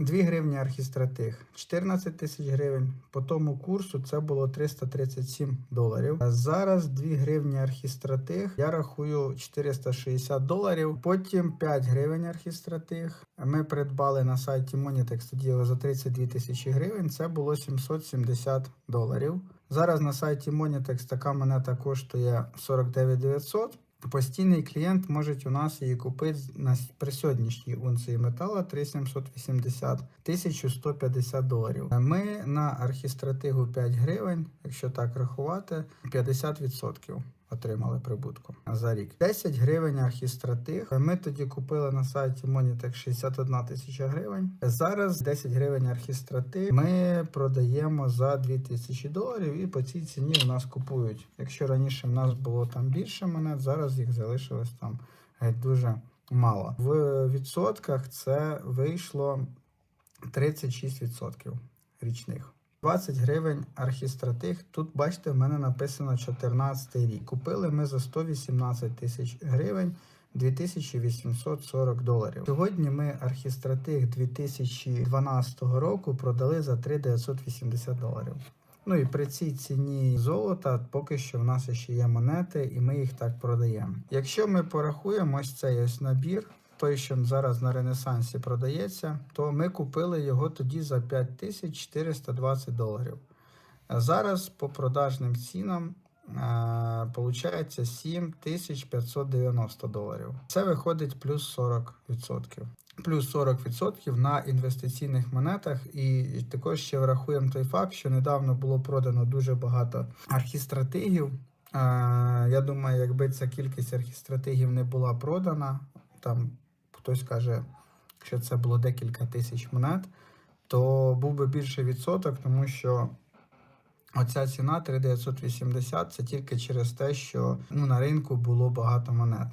2 гривні архістратиг 14 тисяч гривень. По тому курсу це було 337 доларів. А зараз 2 гривні архістратиг. Я рахую 460 доларів. Потім 5 гривень архістратиг. Ми придбали на сайті Monitex тоді за 32 тисячі гривень. Це було 770 доларів. Зараз на сайті Monitex така монета коштує 49 900. Постійний клієнт може у нас її купити на при сьогоднішній унції метала 3780 1150 доларів. Ми на архістратигу 5 гривень, якщо так рахувати, 50% отримали прибутку за рік. 10 гривень архістратиг. Ми тоді купили на сайті Monitex 61 тисяча гривень. Зараз 10 гривень архістратиг ми продаємо за 2000 доларів і по цій ціні у нас купують. Якщо раніше в нас було там більше монет, зараз їх залишилось там геть дуже мало. В відсотках це вийшло 36% річних. 20 гривень архістратиг. Тут, бачите, в мене написано 14 рік. Купили ми за 118 тисяч гривень 2840 доларів. Сьогодні ми архістратиг 2012 року продали за 3980 доларів. Ну і при цій ціні золота поки що в нас ще є монети, і ми їх так продаємо. Якщо ми порахуємо ось цей ось набір, той, що зараз на Ренесансі продається, то ми купили його тоді за 5420 доларів. Зараз по продажним цінам получається 7590 доларів. Це виходить плюс 40%. Плюс 40% на інвестиційних монетах, і також ще врахуємо той факт, що недавно було продано дуже багато архістратигів. Е, Я думаю, якби ця кількість архістратигів не була продана, там хтось каже, що це було декілька тисяч монет, то був би більший відсоток, тому що оця ціна 3980 це тільки через те, що ну, на ринку було багато монет.